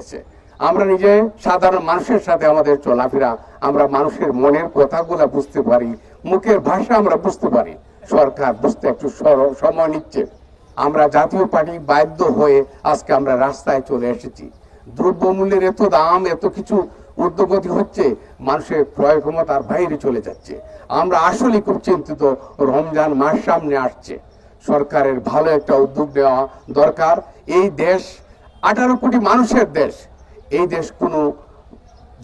গেছে। আমরা নিজে সাধারণ মানুষের সাথে আমাদের চলাফেরা, আমরা মানুষের মনের কথাগুলো বুঝতে পারি, মুখের ভাষা আমরা বুঝতে পারি। সরকার বুঝতে একটু সময় নিচ্ছে। আমরা জাতীয় পার্টি বাধ্য হয়ে আজকে আমরা রাস্তায় চলে এসেছি। দ্রব্যমূল্যের এত দাম, এত কিছু ঊর্ধ্বগতি হচ্ছে, মানুষের ক্রয় ক্ষমতার বাইরে চলে যাচ্ছে। আমরা আসলে খুব চিন্তিত, রমজান মাস সামনে আসছে। সরকারের ভালো একটা উদ্যোগ নেওয়া দরকার। এই দেশ আঠারো কোটি মানুষের দেশ। এই দেশ কোনো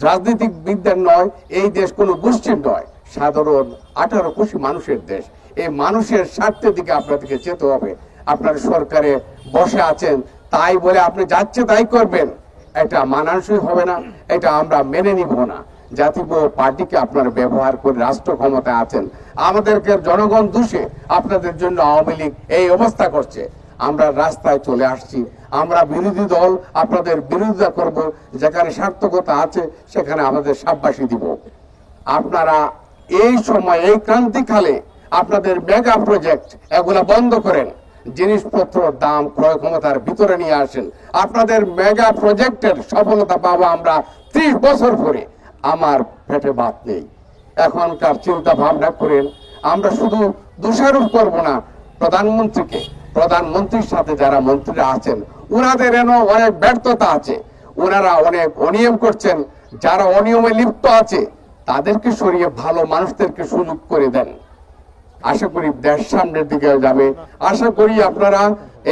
রাজনৈতিক বিদ্যার নয়, এই দেশ কোনো গোষ্ঠীর নয়। সাধারণ আঠারো কোটি মানুষের দেশ। এই মানুষের স্বার্থের দিকে আপনাদেরকে যেতে হবে। আপনার সরকারে বসে আছেন, তাই বলে আপনি যাচ্ছে তাই করবেন। এটা মানানসই হবে না, এটা আমরা মেনে নিব না। জাতীয় পার্টিকে আপনারা ব্যবহার করে রাষ্ট্র ক্ষমতায় আছেন। আমাদেরকে জনগণ দোষে আপনাদের জন্য আওয়ামী লীগ এই অবস্থা করছে। আমরা রাস্তায় চলে আসছি। আমরা বিরোধী দল, আপনাদের বিরোধিতা করব, যেখানে সার্থকতা আছে, সেখানে আমাদের সাব্বাসী দিব। আপনারা এই সময়, এই ক্রান্তিকালে আপনাদের মেগা প্রজেক্ট এগুলা বন্ধ করেন। জিনিসপত্র, দাম, ক্রয় ক্ষমতার ভিতরে নিয়ে আসেন। আপনাদের মেগা প্রজেক্টের সফলতা পাবো আমরা ত্রিশ বছর পরে। আমার পেটে ভাত নেই। এখনকার চিন্তা ভাবনা করেন, আমরা শুধু দোষারোপ করব না, প্রধানমন্ত্রীকে। প্রধানমন্ত্রীর সাথে যারা মন্ত্রীরা আছেন ওনাদের এন অনেক ব্যর্থতা আছে। ওনারা অনেক অনিয়ম করছেন, যারা অনিয়মে লিপ্ত আছে, তাদেরকে সরিয়ে ভালো মানুষদেরকে সুযোগ করে দেন। আশা করি দেশ সামনের দিকে যাবে। আশা করি আপনারা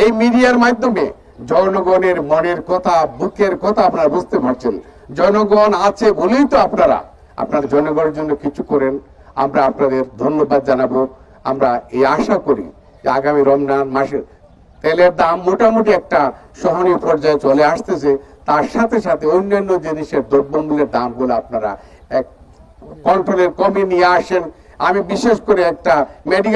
এই মিডিয়ার মাধ্যমে জনগণের মনের কথা, বুকের কথা আপনারা বুঝতে পারছেন। জনগণ আছে বলেই তো আপনারা আপনারা জনগণের জন্য কিছু করেন। আমরা আপনাদের ধন্যবাদ জানাব। আমরা এই আশা করি আগামী রমজান মাসে তেলের দাম মোটামুটি একটা সহনীয় পর্যায়ে চলে আসতেছে। তার সাথে সাথে অন্যান্য জিনিসের দ্রব্যমূল্যের দামগুলো আপনারা এক কন্ট্রোলের কমে নিয়ে আসেন। আমি বিশেষ করে একটা মেডিকেল